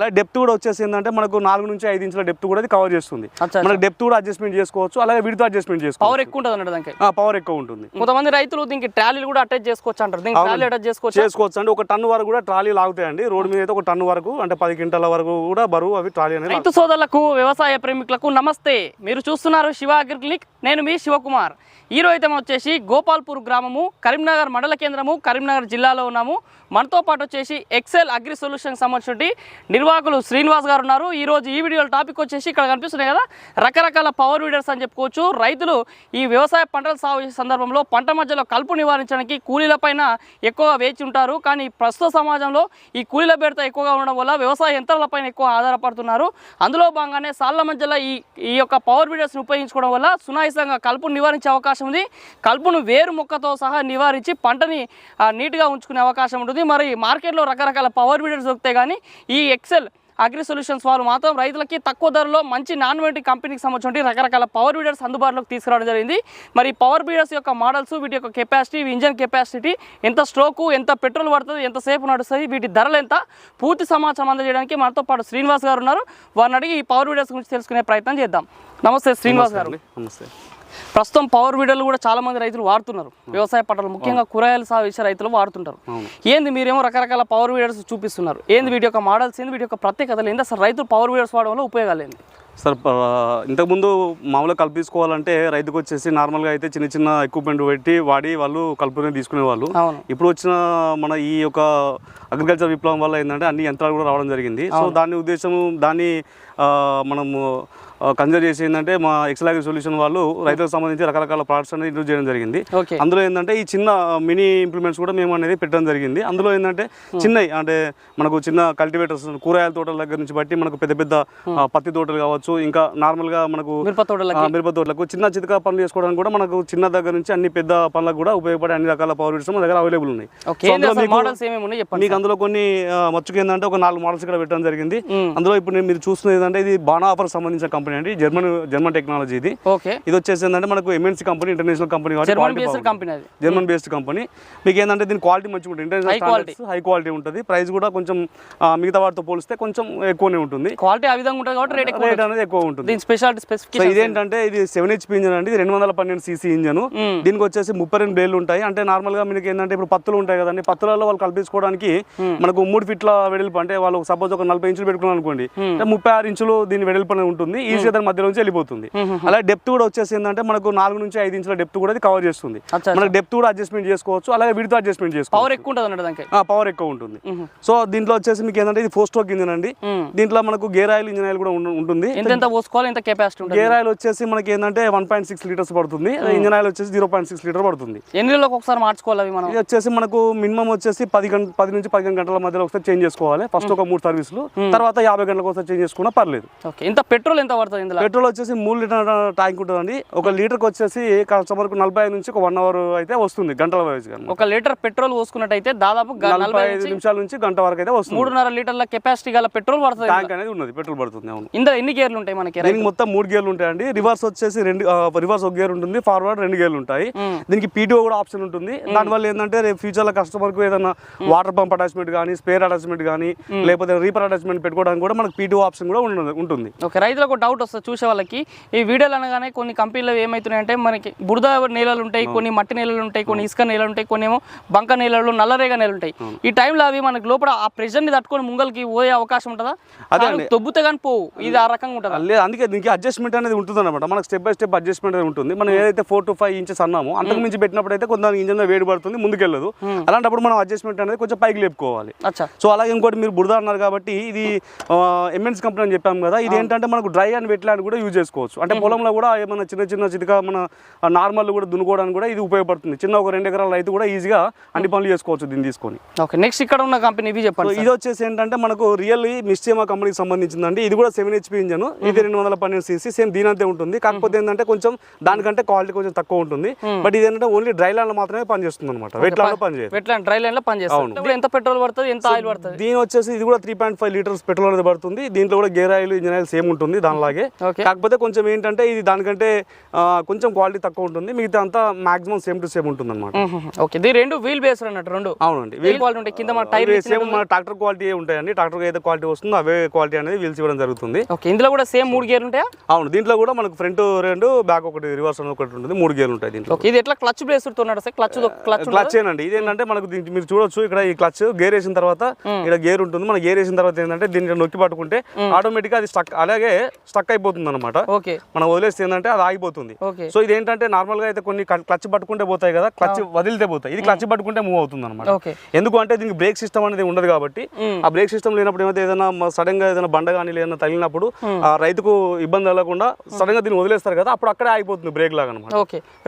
అలాగే డెప్త్ కూడా వచ్చేసి ఏంటంటే మనకు నాలుగు నుంచి ఐదు ఇంచుల డెప్త్ కూడా ఇది కవర్ చేస్తుంది. మనకు డెప్త్ కూడా అడ్జస్ట్మెంట్ చేసుకోవచ్చు అలాగే విడితో అడ్జస్ట్మెంట్ చేసుకోవచ్చు. పవర్ ఎక్కువ ఉంటుంది అన్నట్టు దానికి? పవర్ ఎక్కువ ఉంటుంది. కొంతమంది రైతులు దీనికి ట్రాలీలు కూడా అటాచ్ చేసుకోవచ్చు అంటారు. దీనికి ట్రాలీ అటాచ్ చేసుకోవచ్చు? చేసుకోవచ్చు అండి. ఒక టన్ను వరకు కూడా ట్రాలీ లాగుతాయండి. రోడ్డు మీద అయితే ఒక టన్ను వరకు అంటే పది క్వింటాల వరకు కూడా బరువు అవి ట్రాలీ అనేది రైతు సోదరులకు వ్యవసాయ ప్రేమికులకు నమస్తే. మీరు చూస్తున్నారు శివ అగ్రి క్లినిక్. నేను మీ శివకుమార్. ఈ రోజు వచ్చేసి గోపాల్పూర్ గ్రామము కరీంనగర్ మండల కేంద్రము కరీంనగర్ జిల్లాలో ఉన్నాము. మనతో పాటు వచ్చేసి ఎక్సెల్ అగ్రి సొల్యూషన్ సంబంధించి నిర్వాహకులు శ్రీనివాస్ గారు ఉన్నారు. ఈరోజు ఈ వీడియో టాపిక్ వచ్చేసి ఇక్కడ కనిపిస్తున్నాయి కదా. రకరకాల పవర్ వీడర్స్ అని చెప్పుకోవచ్చు. రైతులు ఈ వ్యవసాయ పంటలు సాగు చేసే సందర్భంలో పంట మధ్యలో కలుపు నివారించడానికి కూలీలపైన ఎక్కువగా వేచి ఉంటారు. కానీ ప్రస్తుత సమాజంలో ఈ కూలీల బెడత ఎక్కువగా ఉండడం వల్ల వ్యవసాయ యంత్రాలపైన ఎక్కువ ఆధారపడుతున్నారు. అందులో భాగంగానే సాళ్ళ మధ్యలో ఈ ఈ యొక్క పవర్ వీడర్స్ని ఉపయోగించుకోవడం వల్ల సునాయసంగా కలుపును నివారించే అవకాశం ఉంది. కలుపును వేరు మొక్కతో సహా నివారించి పంటని నీట్గా ఉంచుకునే అవకాశం ఉంటుంది. మరి మార్కెట్లో రకరకాల పవర్ వీడర్స్ దొరుకుతాయి కానీ ఈ ఎక్సెల్ అగ్రి సొల్యూషన్స్ వారు మాత్రం రైతులకి తక్కువ ధరలో మంచి నాన్ వెంటి కంపెనీకి సంబంధించి రకరకాల పవర్ వీడర్స్ అందుబాటులోకి తీసుకురావడం జరిగింది. మరి పవర్ వీడర్స్ యొక్క మోడల్స్ వీటి యొక్క కెపాసిటీ ఇంజన్ కెపాసిటీ ఎంత స్ట్రోకు ఎంత పెట్రోల్ పడుతుంది ఎంతసేపు నడుస్తుంది వీటి ధరలు ఎంత? పూర్తి సమాచారం అందజేయడానికి మనతో పాటు శ్రీనివాస్ గారు ఉన్నారు. వారిని అడిగి ఈ పవర్ వీడర్స్ గురించి తెలుసుకునే ప్రయత్నం చేద్దాం. నమస్తే శ్రీనివాస్ గారు. నమస్తే. ప్రస్తుతం పవర్ వీడర్లు కూడా చాలా మంది రైతులు వాడుతున్నారు. వ్యవసాయ పంటలు ముఖ్యంగా కూరగాయలు సాగు చేసే రైతులు వాడుతుంటారు. ఏంది మీరేమో రకరకాల పవర్ వీడర్స్ చూపిస్తున్నారు. ఏంది వీటి యొక్క మోడల్స్ ఏంది వీటి యొక్క ప్రత్యేకతలు ఏంది అసలు రైతులు పవర్ వీడర్స్ వాడడం వల్ల ఉపయోగాలు ఏంది? సార్ ఇంతకుముందు మామూలుగా కల్పించుకోవాలంటే రైతుకు వచ్చేసి నార్మల్గా అయితే చిన్న చిన్న ఎక్విప్మెంట్ పెట్టి వాడి వాళ్ళు కలుపునే తీసుకునేవాళ్ళు. ఇప్పుడు వచ్చిన మన ఈ యొక్క అగ్రికల్చర్ విప్లవం వల్ల ఏంటంటే అన్ని యంత్రాలు కూడా రావడం జరిగింది. సో దాని ఉద్దేశం దాన్ని మనము కన్సిడర్ చేసి ఏంటంటే మా ఎక్సలాగి సొల్యూషన్ వాళ్ళు రైతులకు సంబంధించి రకరకాల ప్రోడక్ట్స్ అనేది ఇంట్రూస్ చేయడం జరిగింది. అందులో ఏంటంటే ఈ చిన్న మినీ ఇంప్లిమెంట్స్ కూడా మేము అనేది పెట్టడం జరిగింది. అందులో ఏంటంటే చిన్నవి అంటే మనకు చిన్న కల్టివేటర్స్ కూరగాయల తోటల దగ్గర నుంచి బట్టి మనకు పెద్ద పెద్ద ఆ, పత్తి తోటలు కావచ్చు ఇంకా నార్మల్గా మనకు మిరప తోటలకి? ఆ, మిరప తోటలకు చిన్న చితక పనులు చేసుకోవడానికి కూడా మనకు చిన్న దగ్గర నుంచి అన్ని పెద్ద పనులకు కూడా ఉపయోగపడే అన్ని రకాల పవర్ విడ్స్ మన దగ్గర అవైలబుల్ ఉన్నాయి. మీకు- అందులో కొన్ని మచ్చుకు ఏంటంటే ఒక నాలుగు మోడల్స్ ఇక్కడ పెట్టడం జరిగింది. మ్మ్. అందులో ఇప్పుడు నేను మీరు చూస్తున్నది ఏంటంటే ఇది బాణా ఆఫర్ సంబంధించిన కంపెనీ అండి. జర్మన్ జర్మన్ టెక్నాలజీ ఇది. ఓకే ఇది వచ్చేసి ఏంటంటే మనకు ఎంఎన్సీ కంపెనీ ఇంటర్నేషనల్ కంపెనీ కాబట్టి జర్మన్ బేస్డ్. కంపెనీ అది. జర్మన్ బేస్డ్ కంపెనీ మీకు ఏంటంటే దీని క్వాలిటీ మంచిగా ఉంటుంది. ఇంటర్నేషనల్. స్టాండర్డ్స్ హై క్వాలిటీ ఉంటుంది. ప్రైస్ కూడా కొంచెం మిగతా వాటితో పోలిస్తే కొంచెం ఎక్కువనే ఉంటుంది. క్వాలిటీ ఆ విధంగా ఉంటుంది కాబట్టి రేట్ అనేది ఎక్కువ ఉంటుంది. దీని స్పెషాలిటీ స్పెసిఫికేషన్ ఇదేంటంటే ఇది సెవెన్ హెచ్పి ఇంజన్ అండి. రెండు వందల పన్నెండు సీసీ ఇంజన్ మ్మ్. దీనికి వచ్చేసి ముప్పై రెండు బ్లేడ్లు ఉంటాయి. అంటే నార్మల్గా మీకు ఏంటంటే ఇప్పుడు పత్తులు ఉంటాయి కదండి. పత్తులలో వాళ్ళు కల్పించుకోవడానికి మనకు మూడు ఫీట్ల వెడల్పు అంటే వాళ్ళు సపోజ్ ఒక నలభై ఇంచులు పెట్టుకున్నాం అనుకోండి అంటే ముప్పై ఆరు ఇంచులు దీని వెడల్పు ఉంటుంది. ఈజీగా దాని మధ్య నుంచి వెళ్ళిపోతుంది. అలాగే డెప్త్ కూడా వచ్చేసి ఏంటంటే మనకు నాలుగు నుంచి ఐదు ఇంచుల డెప్త్ కూడా ఇది కవర్ చేస్తుంది. మనకు డెప్త్ కూడా అడ్జస్ట్మెంట్ చేసుకోవచ్చు అలాగే విడితో అడ్జస్ట్మెంట్ చేసుకోవచ్చు. పవర్ ఎక్కువ ఉంటుంది పవర్ ఎక్కువ ఉంటుంది. సో దీంట్లో వచ్చేసి మీకు ఏంటంటే ఇది ఫోర్ స్ట్రోక్ ఇంజన్ అండి. దీంట్లో మనకు గేర్ ఆయిల్ ఇంజన్ ఆయిల్ కూడా ఉంటుంది. ఎంత పోసుకోవాలి ఎంత కెపాసిటీ గేర్ ఆయిల్ వచ్చేసి మనకి ఏంటంటే వన్ పాయింట్ సిక్స్ లీటర్స్ పడుతుంది. ఇంజన్ ఆయిల్ వచ్చేసి జీరో పాయింట్ సిక్స్ లీటర్ పడుతుంది. ఎన్ని రోజులకు ఒకసారి మార్చుకోవాలి మనం? ఇది వచ్చేసి మనకు మినిమం వచ్చేసి పది గంట పది నుంచి పదిహేను గంటల మధ్యలో ఒకసారి చేంజ్ చేసుకోవాలి. ఫస్ట్ ఒక మూడు సర్వీసులు తర్వాత యాభై గంటలకు ఒకసారి చేంజ్ చేసుకున్నా పర్లేదు. ఇంత పెట్రోల్ ఎంత పడుతుంది ఇందులో. పెట్రోల్ వచ్చేసి మూడు లీటర్ ట్యాంక్ ఉంటుందండి. ఒక లీటర్కి వచ్చేసి కస్టమర్కు నలభై ఐదు నుంచి ఒక వన్ అవర్ అయితే వస్తుంది గంటల వైజ్ ఒక లీటర్ పెట్రోల్ పోసుకున్నట్టయితే దాదాపు నలభై ఐదు నిమిషాల నుంచి గంట వరకు అయితే వస్తుంది. మూడున్నర లీటర్ల కెపాసిటీ గల పెట్రోల్ పడుతుంది ట్యాంక్ అనేది ఉన్నది పెట్రోల్ పడుతుంది అవును. ఇందులో ఎన్ని గేర్లు ఉంటాయి మనకి దీనికి మొత్తం మూడు గేర్లు ఉంటాయండి. రివర్స్ వచ్చేసి రెండు రివర్స్ ఒక గేర్ ఉంటుంది ఫార్వర్డ్ రెండు గేర్లు ఉంటాయి. దీనికి పీటీఓ కూడా ఆప్షన్ ఉంటుంది. దానివల్ల ఏంటంటే రేపు ఫ్యూచర్లో కస్టమర్కు ఏదైనా వాటర్ పంప్ అటాచ్మెంట్ కానీ స్పేర్ అటాచ్మెంట్ కానీ లేకపోతే రీపర్ అటాచ్మెంట్ పెట్టుకోవడానికి కూడా మనకు పీటీఓ ఆప్షన్ కూడా ఉంటుంది- ఉంటుంది. ఓకే రైతులకు డౌట్ వస్తుంది చూసే వాళ్ళకి. ఈ వీడియోలు అనగానే కొన్ని కంపెనీలు ఏమవుతున్నాయంటే మనకి బురద నేలలు ఉంటాయి కొన్ని మట్టి నేలలు ఉంటాయి కొన్ని ఇసుక నేలలు ఉంటాయి కొన్ని ఏమో బంక నేలలు నల్లరేగ నేలలు ఉంటాయి. ఈ టైంలో అవి మనకి లోపల ఆ ప్రెషర్ని తట్టుకొని ముంగల్కి పోయే అవకాశం ఉంటుందా? అదే తొబ్బుతే కానీ పోవు. ఇది ఆ రకంగా ఉంటుందా? లేదు అందుకే దీనికి అడ్జస్ట్మెంట్ అనేది ఉంటుంది అనమాట మనకు స్టెప్ బై స్టెప్ అడ్జస్ట్మెంట్ అనేది ఉంటుంది. మనం ఏదైతే ఫోర్ టు ఫైవ్ ఇంచెస్ అన్నామో అంతకు మించి పెట్టినప్పుడు అయితే కొంత ఇంజన్ వేడి పడుతుంది ముందుకెళ్ళదు. అలాంటప్పుడు మనం అడ్జస్ట్మెంట్ అనేది కొంచెం పైకి లేపుకోవాలి. సో అలాగే ఇంకోటి మీరు బురద అన్నారు కాబట్టి ఇది ఎంఎన్స్ కంపెనీ అని చెప్పాం కదా. ఇది ఏంటంటే మనకు డ్రై అండ్ వెట్ ల్యాండ్ కూడా యూజ్ చేసుకోవచ్చు. అంటే పొలంలో కూడా ఏమైనా చిన్న చిన్న చితక మన నార్మల్ కూడా దున్నుకోవడానికి కూడా ఇది ఉపయోగపడుతుంది. చిన్న ఒక రెండు ఎకరాల రైతు కూడా ఈజీగా అన్ని పనులు చేసుకోవచ్చు దీన్ని తీసుకొని. ఓకే నెక్స్ట్ ఇక్కడ ఉన్న కంపెనీ ఇవి చెప్పండి ఇది వచ్చేసి ఏంటంటే మనకు రియల్లీ మిస్చేమా కంపెనీకి సంబంధించిందండి. ఇది కూడా సెవెన్ హెచ్పి ఇంజన్ ఇది రెండు వందల పన్నెండు సీసీ సేమ్ దీని అంతే ఉంటుంది కాకపోతే ఏంటంటే కొంచెం దానికంటే క్వాలిటీ కొంచెం తక్కువ ఉంటుంది. బట్ ఇది ఏంటంటే ఓన్లీ డ్రై ల్యాండ్ మాత్రమే పనిచేస్తుంది అనమాట వెట్ ల్యాండ్ పనిచేయదు. ఎట్లా డ్రై లైన్లో పనిచేస్తుంది. ఎంత పెట్రోల్ పడుతుంది ఎంత ఆయిల్ పడుతుంది? దీని వచ్చేసి ఇది కూడా three point five litres petrol అనేది పడుతుంది. దీంట్లో కూడా gear oil engine oil same ఉంటుంది. దానిలాగే ఓకే. కాకపోతే కొంచెం ఏంటంటే ఇది దానికంటే కొంచెం క్వాలిటీ తక్కువ ఉంటుంది. మిగతా అంతా మాక్సిమం సేమ్ టు సేమ్ ఉంటుంది అనమాట ఓకే. ఇది రెండు వీల్ బేస్ అన్నట్టు రెండు. అవునండి. వీల్ క్వాలిటీ ఉంటాయి కింద మన టైర్ సేమ్ మన ట్రాక్టర్ క్వాలిటీ ఉంటాయండి. ట్రాక్టర్ అయితే క్వాలిటీ వస్తుందో అవే క్వాలిటీ అనేది వీల్స్ ఇవ్వడం జరుగుతుంది. ఓకే. ఇందులో కూడా సేమ్ మూడు గేర్లు ఉంటాయా? అవును. దీంట్లో కూడా మనకు ఫ్రంట్ రెండు బ్యాక్ ఒకటి రివర్స్ ఒకటి ఉంటుంది. మూడు గేర్లు ఉంటాయి దీంట్లో ఇది ఎట్లా క్లచ్ బ్రేస్ ఉన్నాడు సార్ క్లచ్ క్లచ్ క్లచ్ ఏనండి. ఇదేంటంటే మనకు దీనికి మీరు చూడొచ్చు. ఇక్కడ ఈ క్లచ్ గేర్ వేసిన తర్వాత ఇక్కడ గేర్ ఉంటుంది. మన గేర్ వేసిన తర్వాత ఏంటంటే దీన్ని నొక్కి పట్టుకుంటే ఆటోమేటిక్ అది స్టక్ అలాగే స్టక్ అయిపోతుంది అనమాట మనం వదిలేస్తే ఏంటంటే అది ఆగిపోతుంది. సో ఇది ఏంటంటే నార్మల్గా అయితే కొన్ని క్లచ్ పట్టుకుంటే పోతాయి కదా క్లచ్ వదిలితే పోతాయి. ఇది క్లచ్ పట్టుకుంటే మూవ్ అవుతుంది అనమాట ఎందుకు అంటే దీనికి బ్రేక్ సిస్టమ్ అనేది ఉండదు కాబట్టి ఆ బ్రేక్ సిస్టమ్ లేనప్పుడు ఏమైతే ఏదైనా సడన్గా ఏదైనా బండ కానీ ఏదైనా తగిలినప్పుడు ఆ రైతుకు ఇబ్బంది కలగకుండా సడన్గా దీన్ని వదిలేస్తారు కదా అప్పుడు అక్కడే ఆగిపోతుంది బ్రేక్ లాగా అనమాట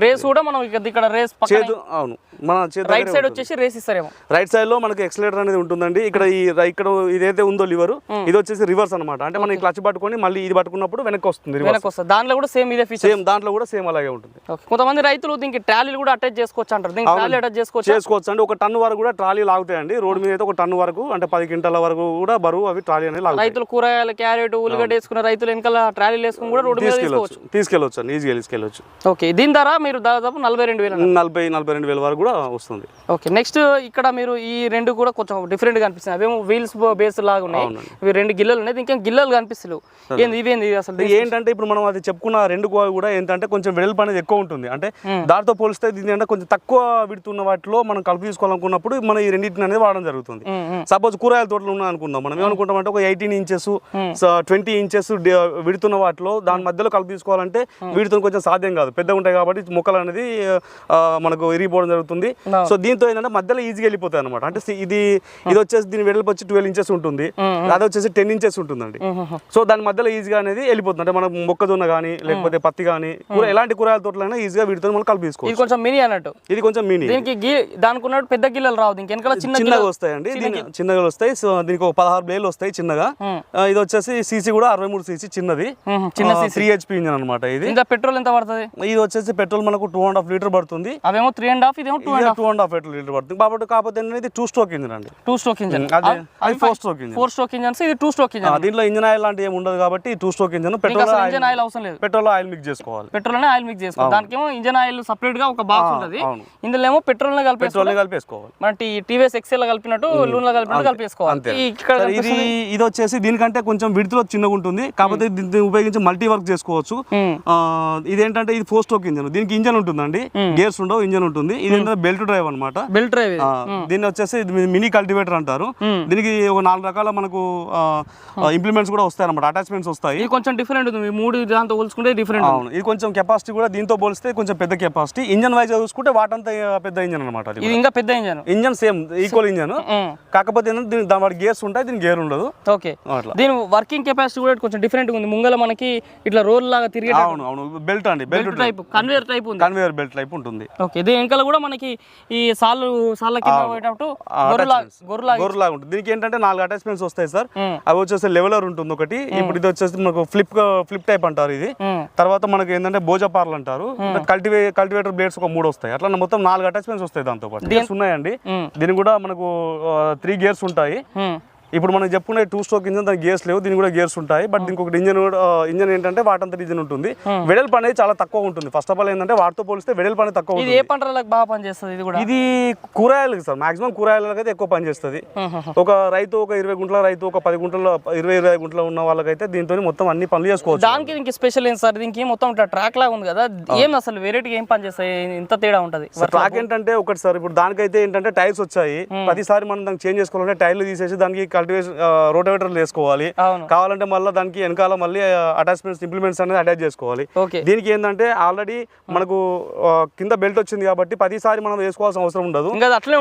రేస్ కూడా మనం ఇక ఇక్కడ రేస్ చేతు అవును. మన చేతు రైట్ సైడ్ వచ్చేసి రేస్ ఇస్తారేమో. రైట్ సైడ్లో మనకి ఎక్సలేటర్ అనేది ఉంటుందండి. ఇక్కడ ఈ ఇక్కడ ఇదైతే ఉందో లివర్ ఇది వచ్చేసి రివర్స్ అనమాట అంటే మనం క్లచ్ పట్టుకొని మళ్ళీ ఇది పట్టుకున్నప్పుడు వెనక్కి వస్తుంది వెనక్కి వస్తుంది. దాంట్లో కూడా సేమ్ ఇదే ఫీచర్ సేమ్ దాంట్లో కూడా సేమ్ అలాగే ఉంటుంది. కొంతమంది రైతులు దీనికి ట్రాలీలు కూడా అటాచ్ చేసుకోవచ్చు అంటారు. దీనికి ట్రాలీ అటాచ్ చేసుకోవచ్చు? చేసుకోవచ్చు అండి. ఒక టన్ను వరకు కూడా ట్రాలీ లాగుతాయండి. రోడ్ మీద అయితే ఒక టన్ను వరకు అంటే పది క్వింటాల వరకు కూడా బరువు అవి ట్రాలీ అనేది రైతులు కూరగాయలు క్యారెట్ ఉల్లిగడ్డ వేసుకున్న రైతులు వెనకాల ట్రాలీలు వేసుకుని కూడా రోడ్డు మీద తీసుకోవచ్చు. తీసుకెళ్ళొచ్చు తీసుకెళ్ళొచ్చు అండి ఈజీగా తీసుకెళ్ళొచ్చు. ఓకే దీని ధర మీరు దాదాపు నలభై రెండు వేలు. నలభై నలభై రెండు వేల వరకు కూడా వస్తుంది. ఓకే నెక్స్ట్ ఇక్కడ మీరు ఈ రెండు కూడా కొంచెం డిఫరెంట్గా అనిపిస్తుంది అవేమో వీల్స్ బేస్ లాగా ఉన్నాయి. ఇవి రెండు గిల్లలు ఉన్నాయి. ఇంకేం గిల్లలు కనిపిస్తలేవు. ఏంది ఇవేంది? అసలు ఏంటంటే ఇప్పుడు మనం అది చెప్పుకున్న రెండు కోవ కూడా ఏంటంటే కొంచెం వెడల్పు అనేది ఎక్కువ ఉంటుంది. అంటే దాంతో పోలిస్తే దీని అంటే కొంచెం తక్కువ విడుతున్న వాటిలో మనం కలిపి తీసుకోవాలనుకున్నప్పుడు మనం ఈ రెండింటిని అనేది వాడడం జరుగుతుంది. సపోజ్ కూరగాయల తోటలు ఉన్నాయి అనుకుందాం. మనం ఏమనుకుంటాం అంటే ఒక ఎయిటీన్ ఇంచెస్ ట్వంటీ ఇంచెస్ విడుతున్న వాటిలో దాని మధ్యలో కలిపి తీసుకోవాలంటే వీటితో కొంచెం సాధ్యం కాదు. పెద్దగా ఉంటాయి కాబట్టి మొక్కలు అనేది మనకు ఇరిగిపోవడం జరుగుతుంది. సో దీంతో ఏంటంటే మధ్యలో ఈజీగా వెళ్ళిపోతాయి అనమాట అంటే ఇది ఇది వచ్చేసి దీని వెడల్పు వచ్చి ట్వెల్వ్ ఇంచెస్ ఉంటుంది. అది వచ్చేసి టెన్ ఇంచెస్ ఉంటుందండి. సో దాని మధ్యలో ఈజీగా అనేది వెళ్ళిపోతుంది. అంటే మనం మొక్కజొన్న కానీ లేకపోతే పత్తి కానీ కూర ఎలాంటి కూరగాయల తోటలైనా ఈజీగా వీటితో మనం కలిపి ఇది కొంచెం మినీ అన్నట్టు. ఇది కొంచెం మినీ. దీనికి గి దానికి ఉన్నట్టు పెద్ద గిల్లలు రావు. దీనికి వెనకాల చిన్న చిన్నగా వస్తాయండి. దీని చిన్నగా వస్తాయి. సో దీనికి ఒక పదహారు బ్లేలు వస్తాయి చిన్నగా. ఇది వచ్చేసి సీసీ కూడా అరవై మూడు సీసీ చిన్నది. చిన్న త్రీ హెచ్పి ఇంజన్ అనమాట ఇది. ఇంత పెట్రోల్ ఎంత పడుతుంది? ఇది వచ్చేసి పెట్రోల్ మనకు టూ అండ్ హాఫ్ లీటర్ పడుతుంది. అవేమో త్రీ అండ్ హాఫ్ ఇదేమో two two and half litre పడుతుంది. కాబట్టి కాకపోతే ఇది టూ స్ట్రోక్ ఇంజన్ అండి. Two stroke engine. అదే four stroke engine. Four stroke engines ఇది టూ స్ట్రోక్ ఇంజన్ దీంట్లో ఇంజన్ ఆయిల్ లాంటి ఏమి ఉండదు కాబట్టి two stroke engine petrol engine oil అవసరం లేదు. పెట్రోల్ ఆయిల్ మిక్స్ చేసుకోవాలి. పెట్రోల్ ఆయిల్ మిక్స్ చేసుకోవాలి. దానికేమో ఇంజన్ ఆయిల్ సపరేట్గా ఒక బాక్స్ ఉంటుంది. ఇందులో ఏమో పెట్రోల్ పెట్రోల్ కలిపేసుకోవాలి. మన టీవీఎస్ ఎక్సెల్ కలిపినట్టు లూన్లో కలిపినట్టు కలిపేసుకోవాలి. ఇది ఇది వచ్చేసి దీనికంటే కొంచెం విడుదల చిన్నగా ఉంటుంది. కాకపోతే దీన్ని ఉపయోగించి మల్టీ వర్క్ చేసుకోవచ్చు. ఇదేంటంటే ఇది ఫోర్ స్ట్రోక్ ఇంజన్. దీనికి ఇంజన్ ఉంటుందండి. గేర్స్ ఉండవు ఇంజన్ ఉంటుంది. ఇది ఏంటంటే బెల్ట్ డ్రైవ్ అనమాట బెల్ట్ డ్రైవ్. దీన్ని వచ్చేసి ఇది మినీ కల్టివేటర్ అంటారు. దీనికి ఒక నాలుగు రకాల మనకు ఇంప్లిమెంట్స్ కూడా వస్తాయి. అనమాట అటాచ్మెంట్స్ వస్తాయి కొంచెం డిఫరెంట్ ఉంది. మూడు దాంతో పోల్చుకుంటే డిఫరెంట్ అవును. ఇది కొంచెం కెపాసిటీ కూడా దీంతో పోలిస్తే కొంచెం పెద్ద కెపాసిటీ ఇంజన్ వైజ్ చూసుకుంటే వాటంతా పెద్ద ఇంజన్ అనమాట ఇది ఇంకా పెద్ద engine engine same equal engine కాకపోతే ఏంటంటే దీని దాని వాటి గేర్స్ ఉంటాయి దీని గేర్ ఉండదు. ఓకే దీని వర్కింగ్ కెపాసిటీ కూడా కొంచెం డిఫరెంట్ ఉంది. ముంగల మనకి ఇట్లా రోల్ లాగా తిరిగే అవును అవును. బెల్ట్ అండి. బెల్ట్ టైప్ కన్వేయర్ టైప్ ఉంది. కన్వేయర్ బెల్ట్ టైప్ ఉంటుంది. ఓకే ఇది వెనకాల కూడా మనకి ఈ సాళ్ళు సాళ్ళ కింద పోయేటప్పుడు గొర్రెలా గొర్రెలా గొర్రెలాగా ఉంటుంది. దీనికి ఏంటంటే నాలుగు అటాచ్మెంట్స్ వస్తాయి సార్. మ్మ్. అవి వచ్చేసి లెవెలర్ ఉంటుంది ఒకటి. ఇప్పుడు ఇది వచ్చేసి మనకు ఫ్లిప్ ఫ్లిప్ టైప్ అంటారు ఇది. తర్వాత మనకి ఏంటంటే భోజపార్లు అంటారు కల్టివే కల్టివేటర్ బ్లేడ్స్ ఒక మూడు వస్తాయి అట్లా మొత్తం నాలుగు అటాచ్మెంట్స్ వస్తాయి దాంతో పాటు గేర్స్ ఉన్నాయండి. దీనికి కూడా మనకు త్రీ గేర్స్ ఉంటాయి. ఇప్పుడు మనం చెప్పుకునే టూ స్ట్రోక్ ఇంజన్ దానికి గేర్స్ లేవు దీనికి కూడా గేర్స్ ఉంటాయి. బట్ దీనికి ఒకటి ఇంజన్ కూడా ఇంజన్ ఏంటంటే వాటంతా ఇంజన్ ఉంటుంది. వెడల్పు అనేది చాలా తక్కువ ఉంటుంది. ఫస్ట్ ఆఫ్ ఆల్ ఏంటంటే వాటితో పోలిస్తే వెడల్పు అనేది తక్కువ ఉంటుంది. ఏ పంటలకు బాగా పనిచేస్తుంది ఇది కూడా? ఇది కూరగాయలకి సార్. మాక్సిమం కూరగాయలకి అయితే ఎక్కువ పని చేస్తుంది ఒక రైతు ఒక ఇరవై గుంటల రైతు ఒక పది గుంటల ఇరవై ఇరవై గుంటల ఉన్న వాళ్ళకైతే దీంతో మొత్తం అన్ని పనులు చేసుకోవచ్చు. దానికి దీనికి స్పెషల్ ఏం సార్? దీనికి మొత్తం ట్రాక్ లాగా ఉంది కదా. ఏం అసలు వెరైటీ ఏం పని చేస్తాయి ఇంత తేడా ఉంటది. ట్రాక్ ఏంటంటే ఒకటి సార్ ఇప్పుడు దానికైతే ఏంటంటే టైర్స్ వచ్చాయి. ప్రతిసారి మనం దానికి చేంజ్ చేసుకోవాలంటే టైర్లు తీసేసి దానికి కల్టివేషన్ రోటోవేటర్లు వేసుకోవాలి. కావాలంటే మళ్ళీ దానికి వెనకాల మళ్ళీ అటాచ్మెంట్స్ ఇంప్లిమెంట్స్ అనేది అటాచ్ చేసుకోవాలి. దీనికి ఏంటంటే ఆల్రెడీ మనకు కింద బెల్ట్ వచ్చింది కాబట్టి ప్రతిసారి మనం వేసుకోవాల్సిన అవసరం ఉండదు.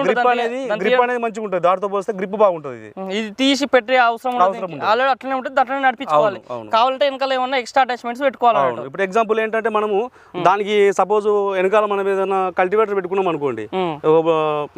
గ్రిప్ అనేది గ్రిప్ అనేది మంచిగా ఉంటుంది. దాంతో పోస్తే గ్రిప్ బాగుంటుంది ఇది. తీసి పెట్టే అవసరం ఆల్రెడీ అట్లనే ఉంటుంది అట్లనే నడిపించుకోవాలి. కావాలంటే వెనకాల ఏమన్నా ఎక్స్ట్రా అటాచ్మెంట్స్ పెట్టుకోవాలి ఇప్పుడు ఎగ్జాంపుల్ ఏంటంటే మనము దానికి సపోజ్ వెనకాల మనం ఏదైనా కల్టివేటర్ పెట్టుకున్నాం అనుకోండి.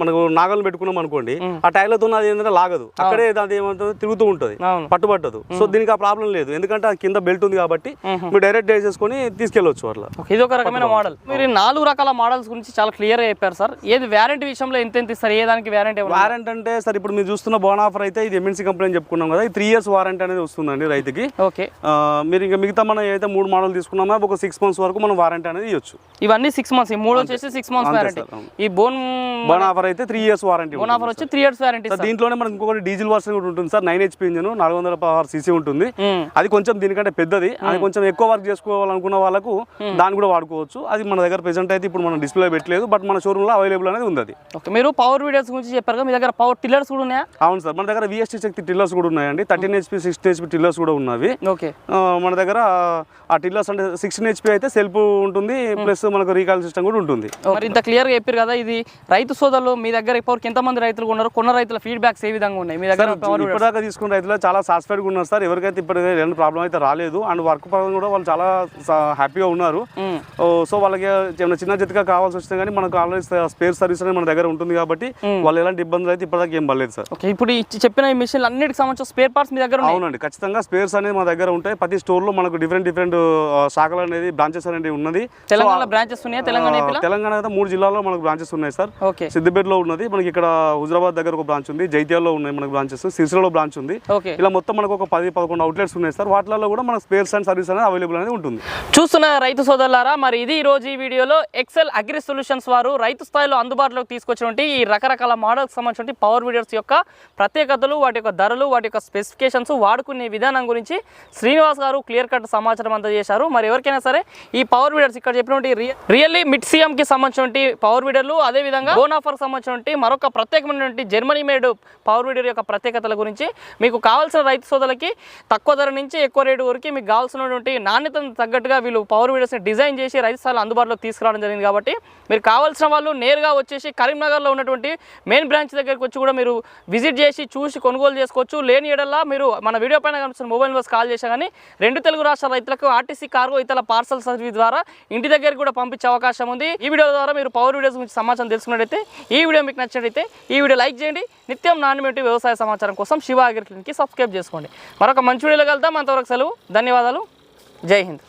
మనకు నాగలు పెట్టుకున్నాం అనుకోండి. ఆ టైర్లతో అది ఏంటంటే లాగదు. అక్కడే దాని అది ఏమంటుంది తిరుగుతూ ఉంటుంది. పట్టుబట్టదు. సో దీనికి ఆ ప్రాబ్లం లేదు. ఎందుకంటే కింద బెల్ట్ ఉంది కాబట్టి మీరు డైరెక్ట్ వేసేసుకొని తీసుకెళ్ళొచ్చు అట్లా. ఇది ఒక రకమైన మోడల్ మీరు నాలుగు రకాల మోడల్స్ గురించి చాలా క్లియర్గా చెప్పారు సార్. ఏది వ్యారంటీ విషయంలో ఎంత ఎంత ఇస్తారు ఏ దానికి వ్యారంటీ వారంటీ అంటే సార్ ఇప్పుడు మీరు చూస్తున్న బోన్ ఆఫర్ అయితే ఇది ఎంఎన్సీ కంపెనీ అని చెప్పుకున్నాం కదా త్రీ ఇయర్స్ వారంటీ అనేది వస్తుందండి రైతుకి. ఓకే. మీరు ఇంకా మిగతా మనం ఏదైతే మూడు మోడల్ తీసుకున్నామో ఒక సిక్స్ మంత్స్ వరకు మనం వారంటీ అనేది ఇవ్వచ్చు ఇవన్నీ సిక్స్ మంత్స్ ఈ మూడు వచ్చేసి సిక్స్ మంత్స్ అవును. ఈ బోన్ బోన్ ఆఫర్ అయితే త్రీ ఇయర్స్ వారంటీ బోన్ ఆఫర్ వచ్చి త్రీ ఇయర్స్ వ్యారంటీ సార్ దీంట్లోనే మనకి ఇంకొకటి డీజిల్ వర్షన్ కూడా ఉంటుంది సార్. నైన్ హెచ్పి ఇంజన్ నాలుగు వందల పవర్ సీసీ ఉంటుంది. అది కొంచెం దీనికంటే పెద్దది. అది కొంచెం ఎక్కువ వర్క్ చేసుకోవాలనుకున్న వాళ్ళకు దాన్ని కూడా వాడుకోవచ్చు. అది మన దగ్గర ప్రెసెంట్ అయితే ఇప్పుడు మనం డిస్ప్లే పెట్టలేదు బట్ మన షోరూమ్లో అవైలబుల్ అనేది ఉంది అది మీరు పవర్ వీడియోస్ గురించి చెప్పారు మీ దగ్గర పవర్ టిల్లర్స్ కూడా ఉన్నాయా? అవును సార్. మన దగ్గర విఎస్టీ శక్తి టిల్లర్స్ కూడా ఉన్నాయండి. Thirteen HP sixteen HP tillers కూడా ఉన్నవి. ఓకే. మన దగ్గర ఆ టిల్లర్స్ అంటే సిక్స్టీన్ హెచ్పి అయితే సెల్ఫ్ ఉంటుంది ప్లస్ మనకు రీకాల్ సిస్టమ్ కూడా ఉంటుంది. ఇంత క్లియర్గా చెప్పారు కదా ఇది రైతు సోదరులు మీ దగ్గర ఇప్పటివరకు ఎంతమంది రైతులు ఉన్నారు? కొన్న రైతుల ఫీడ్బ్యాక్స్ ఏ విధంగా ఉన్నాయి? మీ దగ్గర పవర్ ఇప్పటిదాకా తీసుకున్న రైతులు చాలా సాటిస్ఫైడ్గా ఉన్నారు సార్. ఎవరికైతే ఇప్పటికే ఎలాంటి ప్రాబ్లం అయితే రాలేదు. అండ్ వర్క్ పరంగా కూడా వాళ్ళు చాలా హ్యాపీగా ఉన్నారు. సో వాళ్ళకి ఏమైనా చిన్న చిత్తగా కావాల్సి వచ్చినా కానీ మనకు ఆల్రెడీ స్పేర్ సర్వీస్ అనేది మన దగ్గర ఉంటుంది కాబట్టి వాళ్ళు ఎలాంటి ఇబ్బందులు అయితే ఇప్పటిదాకా ఏం పడలేదు సార్. ఓకే ఇప్పుడు చెప్పిన ఈ మిషన్లు అన్నిటికి సంబంధించిన స్పేర్ పార్ట్స్ మీ దగ్గర అవునండి. ఖచ్చితంగా స్పేర్స్ అనేది మన దగ్గర ఉంటాయి. ప్రతి స్టోర్లో మనకు డిఫరెంట్ డిఫరెంట్ శాఖలు అనేది బ్రాంచెస్ అనేది ఉన్నది. తెలంగాణలో బ్రాంచెస్ ఉన్నాయా? తెలంగాణ తెలంగాణ అయితే మూడు జిల్లాల్లో మనకు బ్రాంచెస్ ఉన్నాయి సార్. సిద్దిపేటలో ఉన్నది. మనకి ఇక్కడ హుజరాబాద్ దగ్గర ఒక బ్రాంచ్ ఉంది. జైత్యాల్లో ఉన్నాయి మనకు బ్రాంచెస్ సిరిసిలలో బ్రాంచ్ ఉంది. ఇలా మొత్తం మనకు ఒక పది పదకొండు అవుట్లెట్స్ ఉన్నాయి సార్. వాటిలో కూడా మన స్పేర్స్ అండ్ సర్వీస్ అనేది అవైలబుల్ అనేది ఉంటుంది. చూస్తున్న రైతు సోదరులారా మరి ఇది ఈ రోజు ఈ వీడియోలో ఎక్సెల్ అగ్రి సొల్యూషన్స్ వారు రైతు స్థాయిలో అందుబాటులోకి తీసుకొచ్చినటువంటి ఈ రకరకాల మోడల్స్ సంబంధించిన పవర్ వీడియోస్ యొక్క ప్రత్యేకతలు వాటి యొక్క ధరలు వాటి యొక్క స్పెసిఫికేషన్స్ వాడుకునే విధానం గురించి శ్రీనివాస్ గారు క్లియర్ కట్ సమాచారం అందజేశారు. మరి ఎవరికైనా సరే ఈ పవర్ వీడర్స్ ఇక్కడ చెప్పినటువంటి రియల్లీ మిడ్కి సంబంధించినటువంటి పవర్ వీడర్లు అదేవిధంగా బోనాఫర్ సంబంధించినటువంటి మరొక ప్రత్యేకమైనటువంటి జర్మనీ మేడ్ పవర్ వీడర్ యొక్క ప్రత్యేకతల గురించి మీకు కావాల్సిన రైతు సోదరులకి తక్కువ ధర నుంచి ఎక్కువ రేటు వరకు మీకు కావాల్సినటువంటి నాణ్యతను తగ్గట్టుగా వీళ్ళు పవర్ వీడర్స్ని డిజైన్ చేసి రైతు స్థలాలు అందుబాటులో తీసుకురావడం జరిగింది కాబట్టి మీరు కావాల్సిన వాళ్ళు నేరుగా వచ్చేసి కరీంనగర్లో ఉన్నటువంటి మెయిన్ బ్రాంచ్ దగ్గరికి వచ్చి కూడా మీరు విజిట్ చేసి చూసి కొనుగోలు చేసుకోవచ్చు. లేని ఏడల్లా మీరు మన వీడియో పైన కనిపిస్తున్న మొబైల్ నెంబర్స్ కాల్ చేసా కానీ రెండు తెలుగు రాష్ట్ర రైతులకు ఆర్టీసీ కార్గో ఇతర పార్సల్ సర్వీస్ ద్వారా ఇంటి దగ్గరికి కూడా పంపించే అవకాశం ఉంది. ఈ వీడియో ద్వారా మీరు పవర్ వీడియోస్ గురించి సమాచారం తెలుసుకున్నట్టయితే ఈ వీడియో మీకు నచ్చినట్టయితే ఈ వీడియో లైక్ చేయండి. నిత్యం నాణ్యమేటి వ్యవసాయ సమాచారం కోసం శివ అగ్రికల్కి సబ్స్క్రైబ్ చేసుకోండి. మరొక మంచి వీడియోలో కలుద్దాం. అంతవరకు సెలవు. ధన్యవాదాలు. జై హింద్.